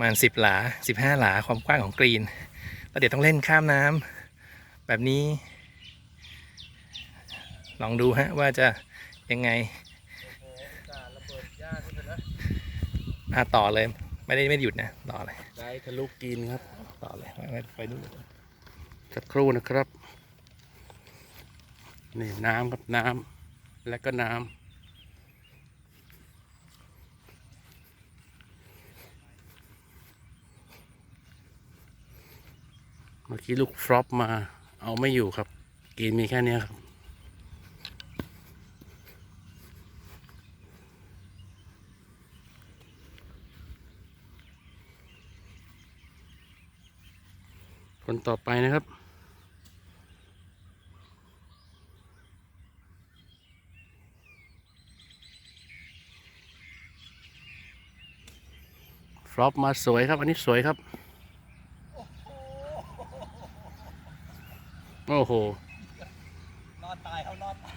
ประมาณสิบหลาสิบห้าหลาความกว้างของกรีนแล้วเดี๋ยวต้องเล่นข้ามน้ำแบบนี้ ลองดูฮะว่าจะยังไงอะต่อเลย ไม่ได้ไม่ได้หยุดนะ ต่อเลยได้ทะลุกินครับ ต่อเลยไปไปไปดูสักครู่นะครับ นี่น้ำครับน้ำและก็น้ำ มื่อกี้ลูกฟลอปมา เอาไม่อยู่ครับกินมีแค่นี้ครับ คนต่อไปนะครับฟลอปมาสวยครับ อันนี้สวยครับ โอ้โห รอดตายเขารอดตาย